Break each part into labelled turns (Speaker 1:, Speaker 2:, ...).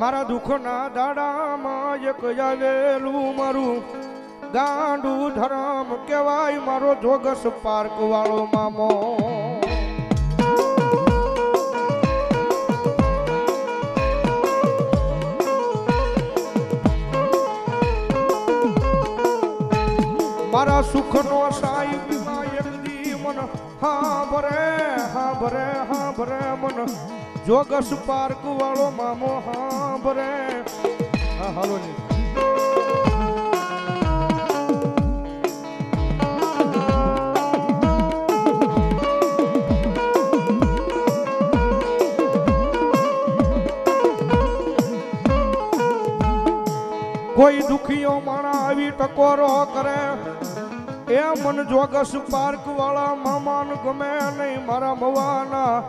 Speaker 1: મારા દુઃખના દાડામાં એક આવેલું મારું ગાંડું ધરમ કહેવાય મારો જોગસ પાર્ક વાળો મામો. મારા સુખનો સાહેબ એક મન હા ભરે હા ભરે હા ભરે મન. જોગસ પાર્ક વાળો મામો હાંભરે. હાલો કોઈ દુખીઓ માણા આવી ટકોરો કરે. એ મન જોગસ પાર્ક વાળા મામાન ગમે નહીં મારા મવાના.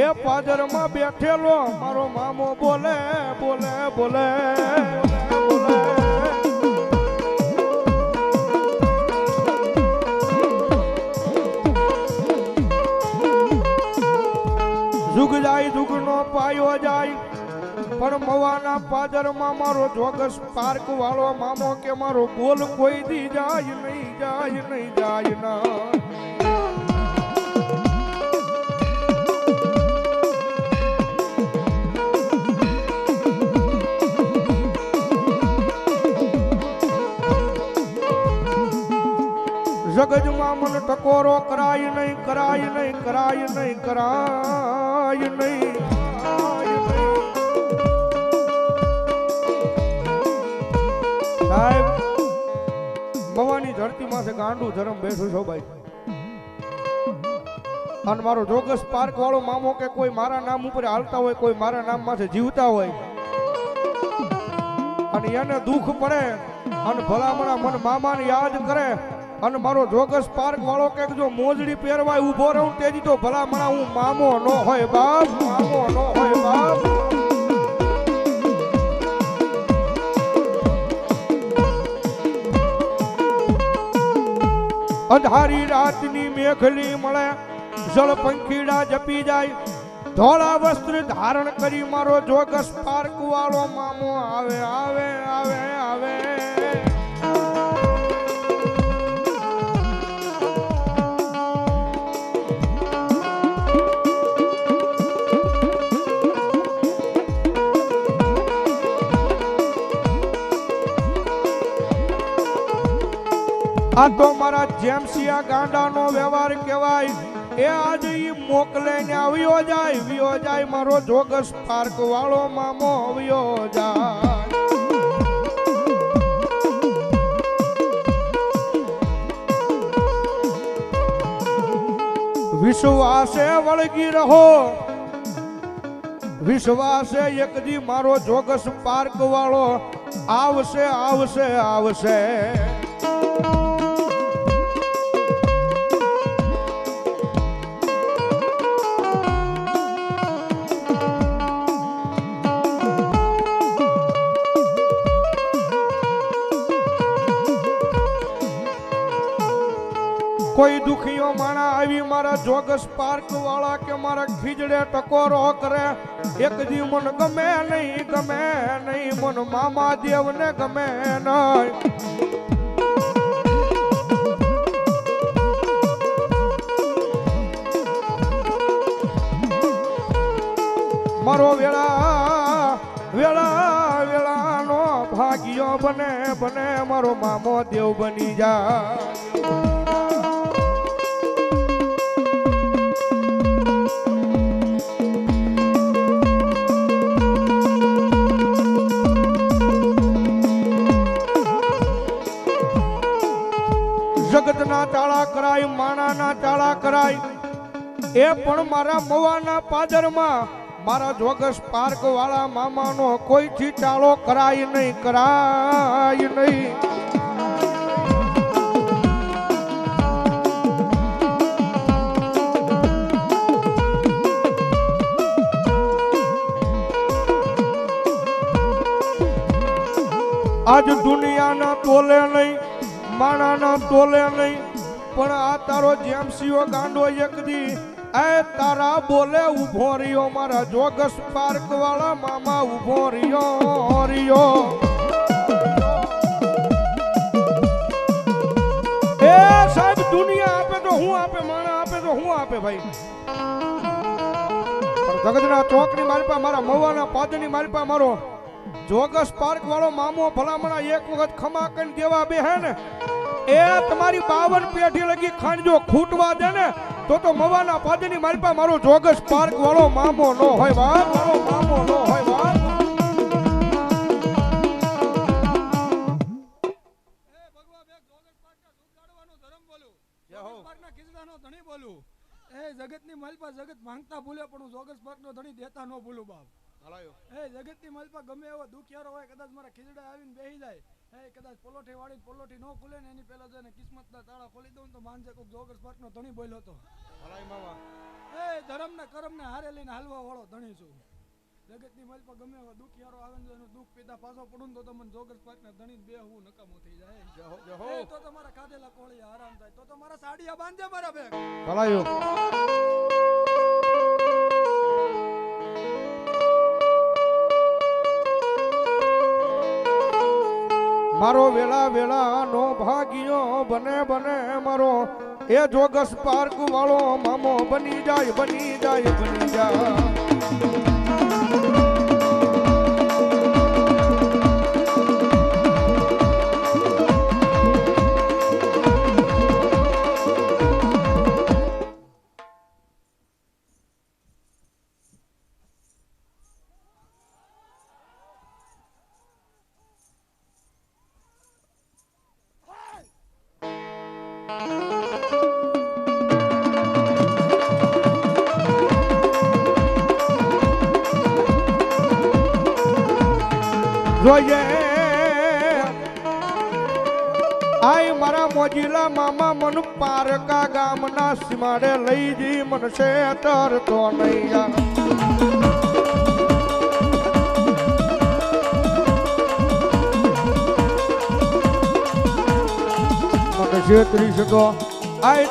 Speaker 1: એ પાદરમાં બેઠેલો મારો મામો બોલે બોલે બોલે જુગ જાય, જુગનો પાયો જાય. પણ મવાના પાદરમાં મારો જોગસ પાર્ક વાળો મામો કે મારો બોલ કોઈ દી જાય નહીં જાય નહીં, જાય ના. જગજમાં મન ટકોરો કરાય નહીં કરાય નહીં કરાય નહીં કરાય નહીં. ગાંડું ધરમ બેઠું છો, ભાઈ. અને મારો જોગસ પાર્ક વાળો મામો કે કોઈ મારા નામ ઉપર હાલતા હોય, કોઈ મારા નામ માથે જીવતા હોય. અને એને દુઃખ પડે, અને ભલામણા મન મામાને યાદ કરે, અને મારો જોગસ પાર્ક વાળો કે જો મોજડી પહેરવાય, ઊભો રહું, તેજી તો ભલામણા હું મામો નો હોય, બાપ. મામો નો અંધારી રાતની મેઘલી મળે જળ પંખીડા જપી જાય. ધોળા વસ્ત્ર ધારણ કરી મારો જોગસ પાર્ક વાળો મામો આવે આવે આવે આવે. આ તો મારા જેમસિયા ગાંડાનો વ્યવહાર કહેવાય. એ આજે ઈ મોકલે ને આવ્યો જાય વ્યો જાય, મારો જોગસ પાર્ક વાળો મામો આવ્યો જાય. વિશ્વાસે વળગી રહો. વિશ્વાસે એક દી મારો જોગસ પાર્ક વાળો આવશે આવશે આવશે. કોઈ દુખીઓ માણા આવી મારા જોગસ પાર્ક વાળા કે મારા ખીજડે ટકોરો કરે. એક દી મન ગમે નહીં ગમે નહીં, મન મામા દેવ ને ગમે નહીં. મારો વેળા વેળા, વેળાનો ભાગ્યો બને બને મારો મામો દેવ બની જાય એ પણ મારા મવાના પાદરમાં. મારા જોગસ પાર્ક વાળા મામાનો કોઈથી ટાળો કરાય નહીં કરાય નહીં. આજ દુનિયાના તોલે નહીં, માણાના તોલે નહીં, પણ આ તારો જેમ સિયો ગાંડો એક દી એ તારા બોલે ઊભો રહ્યો, મારા જોગસ પાર્ક વાળા મામા ઊભો રહ્યો રહ્યો. એ સાહેબ, દુનિયા આપે તો હું આપે, માણા આપે તો હું આપે ભાઈ? પણ જગતના ચોકની મારી પાસે, મારા મવાના પાદની મારી પાસે મારો જોગસ પાર્ક વાળો મામો ભલામણા એક વખત ખમા કરીને દેવા બે હે ને, એ તમારી બાવન પેઢી લગી ખાંડજો ખૂટવા દે ને તો તો મવાના પાદની મારી પાસે મારો જોગસ પાર્ક વાળો મામો નો હોય બાપ મારો મામો નો હોય બાપ
Speaker 2: એ જગતની મલપા જગત માંગતા ભૂલે પણ હું જોગસ પાર્કનો ધણી દેતા ન ભૂલું બાપ. એ જગતની મલપા ગમે એવો દુખિયારો હોય કદાચ મારા ખીજડા આવીને બેહી જાય. એ કદાચ પોલોઠી વાળી પોલોઠી ન ખુલે ને એની પહેલા જઈને એને કિસ્મતના તાળા ખોલી દઉં ને તો માનજે કોક જોગસ પાર્કનો ધણી બોલ્યો હતો. એ ધર્મને કરમને હારે લઈને હાલવા વાળો ધણી છું. જગતની પર ગમે એવો દુખિયારો આવે ને એનું દુઃખ પીતા પાછો પડું ને તો તમને જોગસ પાર્કના ધણી બે હું નકામો થઈ જાય. તો તમારા ખાધેલા કોળી આરામ થાય તો તમારા સાડિયા બાંધે મારા
Speaker 1: ભલાયો મારો વેળા નો ભાગ્યો, બને બને મારો. એ જોગસ પાર્ક વાળો મામો બની જાય બની જાય બની જાય. જોઈએ. આય મારા મોજીલા મામા મન પારકા ગામના સીમાડે લઈ જી મનસે તરતો નહીં યા. મને છેતરીશ તો આય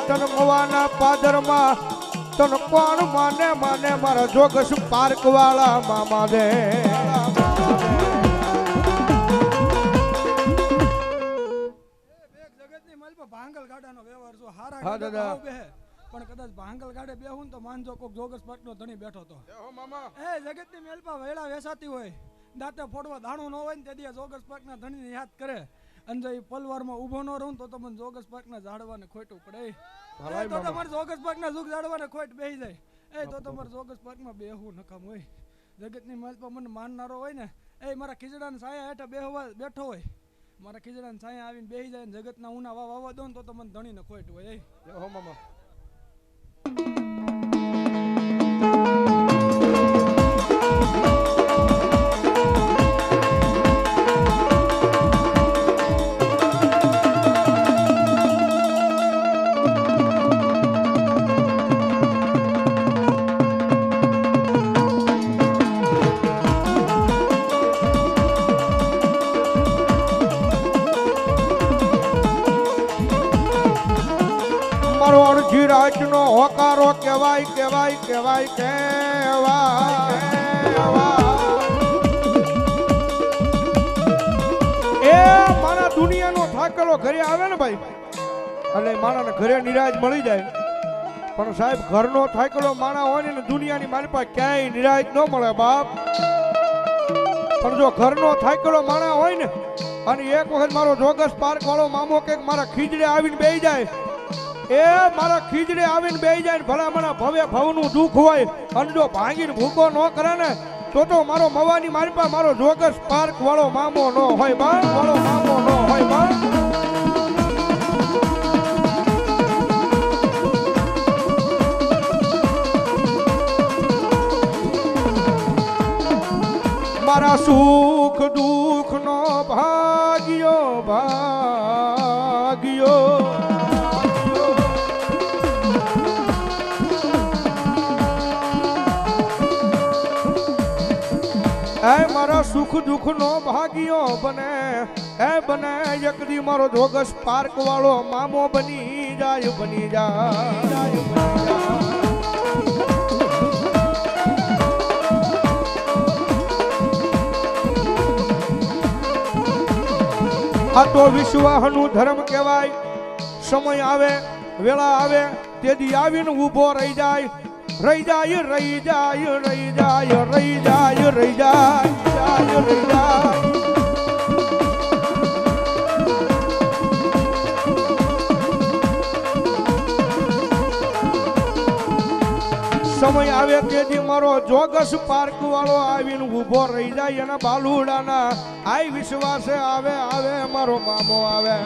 Speaker 1: પાદરમાં તન કોણ માને માને મારા જોગસ પાર્ક વાળા મામા દે.
Speaker 2: ભાંગલ ગાડાનો વ્યવહાર જો હારા
Speaker 1: હા,
Speaker 2: ગાડે
Speaker 1: દાદા.
Speaker 2: બેહે પણ કદાચ ભાંગલ ગાડે બેહું ને તો માનજો કોક જોગસ પાટનો ધણી બેઠો તો.
Speaker 1: મામા.
Speaker 2: એ જગતની મેલપા વેળા વેસાતી હોય દાંતે ફોડવા દાણું ન હોય ને તે દી આ જોગસ પાટના ધણીને યાદ કરે. અને જો એ પલવારમાં ઊભો ન રહું તો તમને જોગસ પાકના ઝાડવાને ખોટું પડે. તો. તમારે જોગસ પાકના ઝૂક ઝાડવાને ખોટ બેહી જાય. એ તો તમારે જોગસ પાકમાં બેહવું નકામ હોય. જગતની મેલપા મને માનનારો હોય ને એ મારા ખીજડાના સાયા હેઠળ બેહવા બેઠો હોય. મારા ખીજડાના છાયા આવીને બેસી જાય જગત જગતના ઉના વાવા વાવા દો ને તો તમને ધણીને ખોટ હોય એ
Speaker 1: હો મામા. કહેવાય કહેવાય કહેવાય કહેવાય. એ મારા દુનિયાનો થાકેલો ઘરે આવે ને ભાઈ એટલે માણાને ઘરે નિરાજ મળી જાય. પણ સાહેબ, ઘરનો થાકેલો માણા હોય ને દુનિયાની મારી પાસે ક્યાંય નિરાજ ન મળે બાપ. પણ જો ઘરનો થાકેલો માણા હોય ને, અને એક વખત મારો જોગસ પાર્ક વાળો મામો કે મારા ખીજડે આવીને બેસી જાય એ મારા ખીજડે આવીને બે જાય ભલામણા ભલા ભવે ભવનું દુઃખ હોય અને જો ભાંગીને ભૂકો ન કરે ને, તો તો મારો મવાની મારી પાસે મારો જોગસ પાર્ક વાળો મામો ન હોય બા વાળો મામો ન હોય બા મારા સુખ दुख दुख नो भागियो बने। ए बने यकदी मारो जोगस पार्क वालो मामो बनी जाय, बनी जा। आ तो विश्वाहनु धर्म कहवाय समय आवे वेला आवे तेदी आवीन उभो रही जाय रही जाय रही जाय रही जाय रही जाय रही जाय સમય આવે તેથી મારો જોગસ પાર્ક વાળો આવીને ઊભો રહી જાય એના બાલુડાના આય વિશ્વાસે આવે આવે, મારો મામો આવે.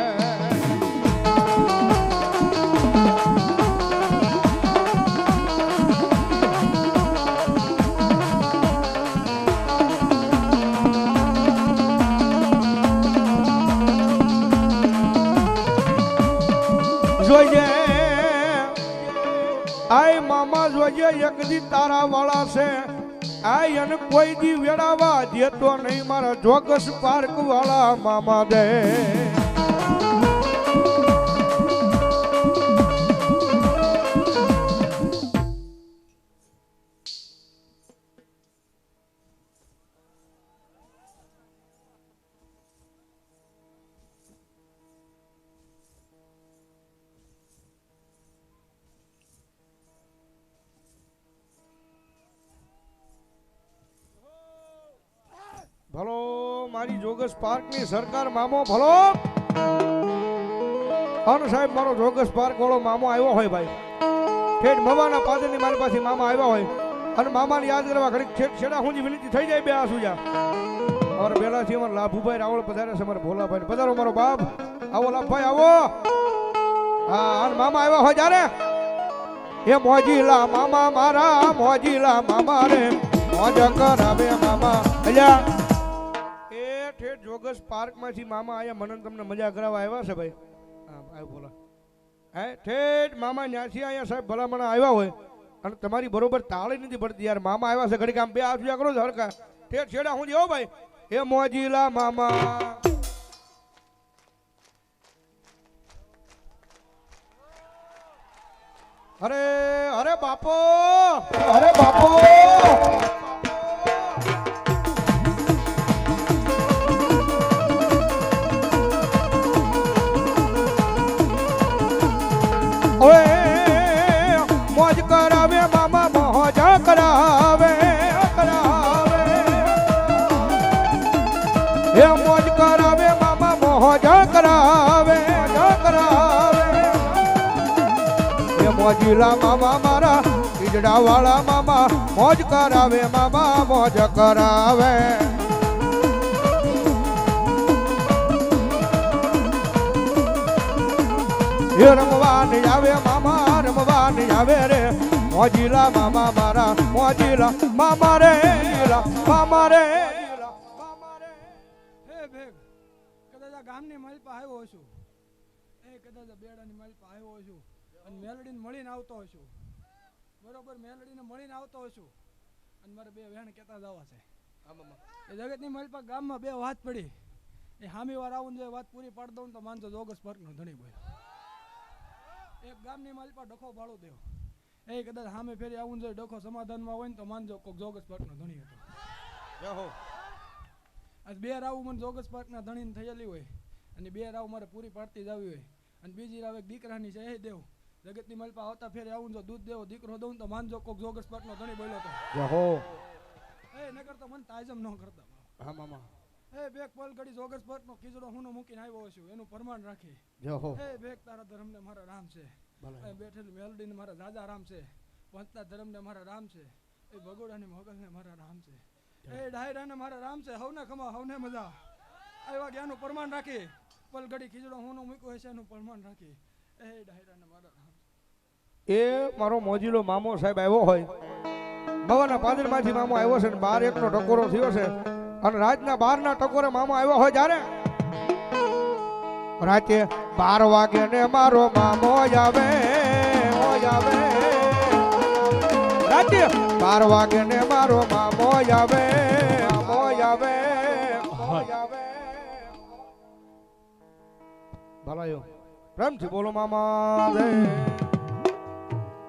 Speaker 1: જોજે એક દી તારા વાળા છે. આય અને કોઈ દી વેડાવા દેતો નહીં. મારા જોગસ પાર્ક વાળા મામા દે. મારી જોગસ પાર્કની સરકાર મામો ભલો. અન સાહેબ, મારો જોગસ પાર્ક વાળો મામો આવ્યો હોય ભાઈ. ઠેઠ મવાના પાદરની મારી પાસે મામા આવ્યા હોય. અને મામાને યાદ કરવા ઘડી ઠેઠ છેડા હું વિનંતી થઈ જાય બે આ સુજા અમારા બેલા છે અમારા લાભુભાઈ, રાવળ પધારે છે અમારા ભોલાભાઈ પધારો મારો બાપ. આવો લાભભાઈ, આવો. હા, અને મામા આવ્યા હોય જ્યારે? એ મોજીલા મામા મારા, મોજીલા મામા રે. મોજ કરાવે મામા. અલ્યા ઠેઠ જોગસ પાર્કમાંથી મામા આયા. મને તમને મજા કરાવવા આવ્યા છે ભાઈ. હા આવ્યો બોલા. હે ઠેઠ મામા ન્યાથી આયા સાહેબ ભલામણ આવ્યા હોય. અને તમારી બરોબર તાળી નથી પડતી યાર. મામા આવ્યા છે ઘડી કામ બે હાથ કરો છો હરકા ઠેઠ છેડા હું જેવો ભાઈ? એ મોજીલા મામા. અરે મોજીલા મામા મારા ઈજડા વાળા મામા, મોજ કરાવે મામા, મોજ કરાવે. એ રમવાન આવે મામા, રમવાન આવે રે. મોજીલા મામા મારા, મોજીલા મામા રે મામા રે
Speaker 2: ગામની મલ પાસે આવ્યો છું એ કદાચ બેડાની મલ પાસે આવ્યો છું અને મેલડીને મળીને આવતો હશું. બરોબર મેલડીને મળીને આવતો હશું. અને મારે બે વહેણ કહેતા જવા છે. એ જગતની માલપા ગામમાં બે વાત પડી. એ હામીવાર આવું જો વાત પૂરી પાડી દઉં તો માનજો જોગસ પાર્કનો ધણી બોલ્યો. એક ગામની માલપા ડખો ભાડો દેવો. એ કદાચ સામે ફેરી આવું જોઈએ ડખો સમાધાનમાં હોય ને તો માનજો કોક જોગસ પાર્કનો ધણી હતો. આજ બે રાવ મને જોગસ પાર્કના ધણીને થયેલી હોય. અને બે રાવ મારે પૂરી પાડતી જ આવી હોય. અને બીજી રાવ એક દીકરાની છે એ દેવ. જગતની મલપા આવતા ફેરે આવું જો દૂધ દેવો દીકરો દઉં તો માનજો કોક જોગસ પાર્કનો ધણી બોલ્યો તો.
Speaker 1: હો.
Speaker 2: એ નગર તો મને તાજમ ન કરતા
Speaker 1: હા મામા.
Speaker 2: એ બેક પલ ઘડી જોગસ પાર્કનો ખીજડો હું મૂકીને આવ્યો છું એનું પ્રમાણ રાખી.
Speaker 1: હો.
Speaker 2: એ બેક તારા ધર્મને મારા રામ છે. એ બેઠેલી મેલડીને મારા રાજા રામ છે. પંચતા ધર્મને મારા રામ છે. એ ભગોડાની મોગલને મારા રામ છે. એ ડાયરાને મારા રામ છે. હવને ખમા હવને મજા. આવ્યા જ્ઞાનનું પ્રમાણ રાખી. પલ ઘડી ખીજડો હું મૂક્યો હશે એનું પ્રમાણ રાખી. એ ડાયરાને મારા રામ.
Speaker 1: એ મારો મોજીલો મામો સાહેબ આવ્યો હોય. મવાના પાદરમાંથી મામો આવ્યો છે ને બાર એકનો ટકોરો થયો છે. અને રાતના બારના ટકોરે મામો આવ્યો હોય જ્યારે? રાતે બાર વાગે ને મારો મામો આવે મોજ આવે. રાતે બાર વાગે ને મારો મામો આવે આવે મોજ આવે. ભલાયો. પ્રેમથી બોલો મામા રે.